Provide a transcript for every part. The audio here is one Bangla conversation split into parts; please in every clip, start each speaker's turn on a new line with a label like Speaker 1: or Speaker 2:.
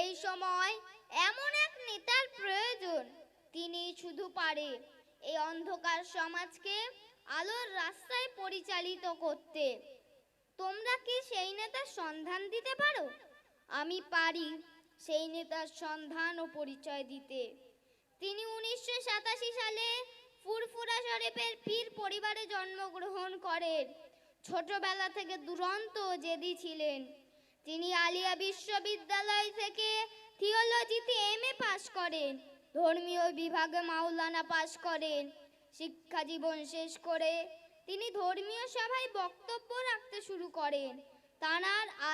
Speaker 1: এই সময় এমন এক নেতার প্রয়োজন, তিনি শুধু পারে। এই অন্ধকার সমাজকে আলোর রাস্তায় পরিচালিত করতে। তোমরা কি সেই নেতার সন্ধান দিতে পারো? আমি পারি সেই নেতার সন্ধান ও পরিচয় দিতে। তিনি উনিশশো সাতাশি সালে ফুরফুরা শরীফের পীর পরিবারে জন্মগ্রহণ করেন। ছোটবেলা থেকে দুরন্ত জেদি ছিলেন। তিনি আলিয়া বিশ্ববিদ্যালয় থেকে থিওলজিতে এম এ পাশ করেন, ধর্মীয় বিভাগে মাওলানা পাশ করেন, শিক্ষা জীবন শেষ করে তিনি ধর্মীয় সভায় বক্তব্য রাখতে শুরু করেন। তাঁর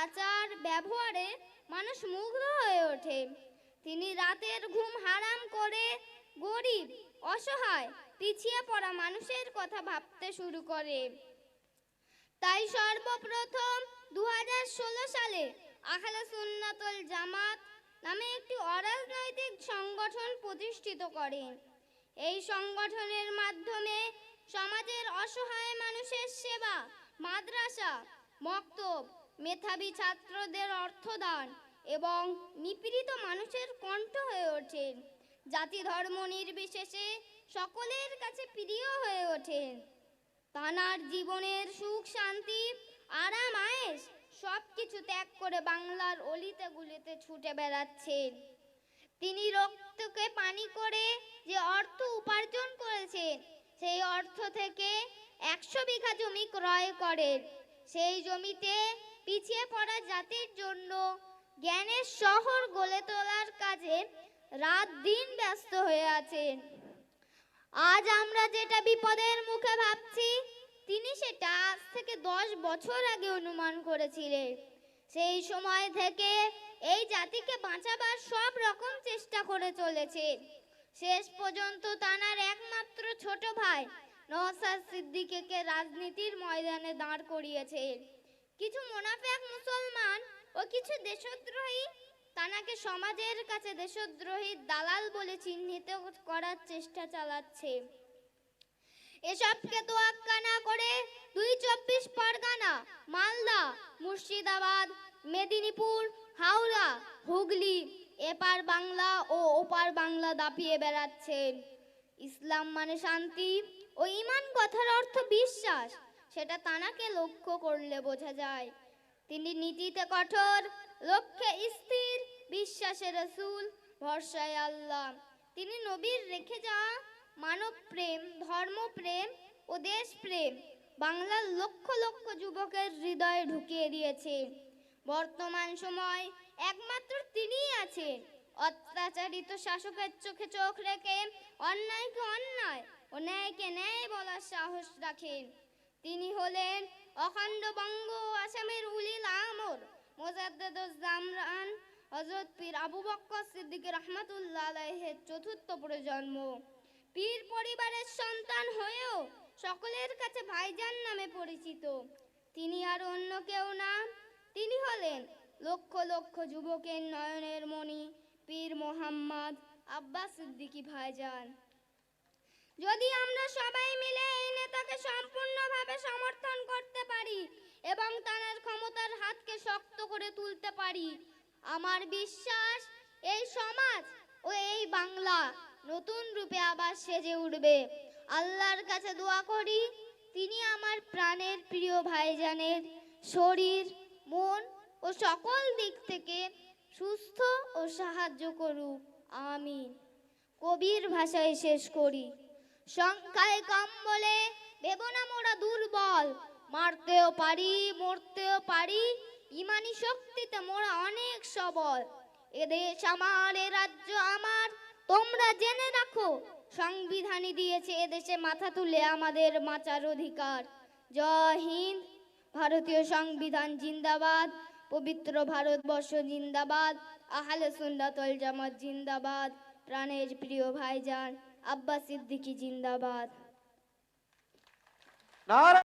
Speaker 1: আচার ব্যবহারে মানুষ মুগ্ধ হয়ে ওঠে। তিনি রাতের ঘুম হারাম করে গরিব, অসহায়, পিছিয়ে পড়া মানুষের কথা ভাবতে শুরু করে। তাই সর্বপ্রথম দু হাজার ষোলো সালে আখলা সুন্নাতুল জামাত নামে একটি অরাজনৈতিক সংগঠন প্রতিষ্ঠিত করেন এই সংগঠনের মাধ্যমে সমাজের অসহায় মানুষের সেবা, মাদ্রাসা, মক্তব, মেধাবী ছাত্রদের অর্থদান এবং নিপীড়িত মানুষের কণ্ঠ হয়ে ওঠেন জাতি ধর্ম নির্বিশেষে সকলের কাছে প্রিয় হয়ে ওঠেন তানার জীবনের সুখ শান্তি আরাম আয়েস সব কিছু ত্যাগ করে বাংলার অলিতে গুলিতে ছুটে বেড়াচ্ছেন। তিনি রক্তকে পানি করে যে অর্থ উপার্জন করেছেন, সেই অর্থ থেকে একশো বিঘা জমি ক্রয় করেন। সেই জমিতে পিছিয়ে পড়া জাতির জন্য জ্ঞানের শহর গড়ে তোলার কাজে রাত দিন ব্যস্ত হয়ে আছেন। আজ আমরা যেটা বিপদের মুখে ভাবছি দশ বছর আগে অনুমান করেছিলেন সেই সময় থেকে এই জাতিকে বাঁচাবার সব রকম চেষ্টা করে চলেছে। শেষ পর্যন্ত তানার একমাত্র ছোট ভাই নওসাদ সিদ্দিকীকে রাজনীতির ময়দানে দাঁড় করিয়েছে। কিছু মোনাফেক মুসলমান ও কিছু দেশদ্রোহী তানাকে সমাজের কাছে দেশদ্রোহী দালাল বলে চিহ্নিত করার চেষ্টা চালাচ্ছে। এসবকে তোয়াক্কা না করে দুই চব্বিশ পরগনা, মালদা, মুর্শিদাবাদ, মেদিনীপুর, হাওড়া, হুগলি এপার বাংলা ও ওপার বাংলা দাপিয়ে বেড়াচ্ছেন ইসলাম মানে শান্তি ও ইমান কথার অর্থ বিশ্বাস, সেটা তানাকে লক্ষ্য করলে বোঝা যায়। তিনি নীতিতে কঠোর, লক্ষ্যে স্থির, বিশ্বাসে রসুল, ভরসায় আল্লাহ। তিনি নবীর রেখে যাওয়া মানব প্রেম ধর্মপ্রেম ও দেশপ্রেম বাংলার লক্ষ লক্ষ যুবকের হৃদয়ে ঢুকিয়ে দিয়েছে। বর্তমান সময় একমাত্র তিনিই আছেন। অত্যাচারিত শাসকের চোখে চোখ রেখে অন্যায়কে অন্যায় ও ন্যায়কে ন্যায় বলার সাহস রাখেন। তিনি হলেন অখণ্ড বঙ্গ আসামের উলিল আমর মোজাদ্দেদুজ জামরান হজরত পীর আবু বক্কর সিদ্দিক রহমাতুল্লাহ চতুর্থ প্রজন্ম। পীর পরিবারের সন্তান হয়েও সকলের কাছে ভাইজান নামে পরিচিত। তিনি আর অন্য কেউ না। তিনি হলেন লক্ষ লক্ষ যুবকের নয়নের মণি পীর মোহাম্মদ আব্বাস সিদ্দিকী ভাইজান। যদি আমরা সবাই মিলে এই নেতাকে সম্পূর্ণভাবে সমর্থন করতে পারি এবং তার ক্ষমতার হাতকে শক্ত করে তুলতে পারি, আমার বিশ্বাস এই সমাজ ও এই বাংলা নতুন রূপে আবার সেজে উঠবে। আল্লাহর কাছে দোয়া করি, তিনি আমার প্রাণের প্রিয় ভাইজানের শরীর, মন ও সকল দিক থেকে সুস্থ ও সাহায্য করুক। আমিন। কবির ভাষায় শেষ করি। সংখ্যায় কম বলে ভেব না মোরা দুর্বল, মারতেও পারি, মরতেও পারি, ইমানি শক্তিতে মোরা অনেক সবল। এদেশ আমার, এ রাজ্য, আমার তোমরা জেনে রাখো সংবিধানই দিয়েছে এদেশে মাথা তুলে আমাদের বাঁচার অধিকার। জয় হিন্দ। ভারতীয় সংবিধান জিন্দাবাদ। পবিত্র ভারতবর্ষ জিন্দাবাদ। আহলে সুন্নাতল জামাত জিন্দাবাদ। প্রাণের প্রিয় ভাইজান আব্বাস সিদ্দিকী জিন্দাবাদ।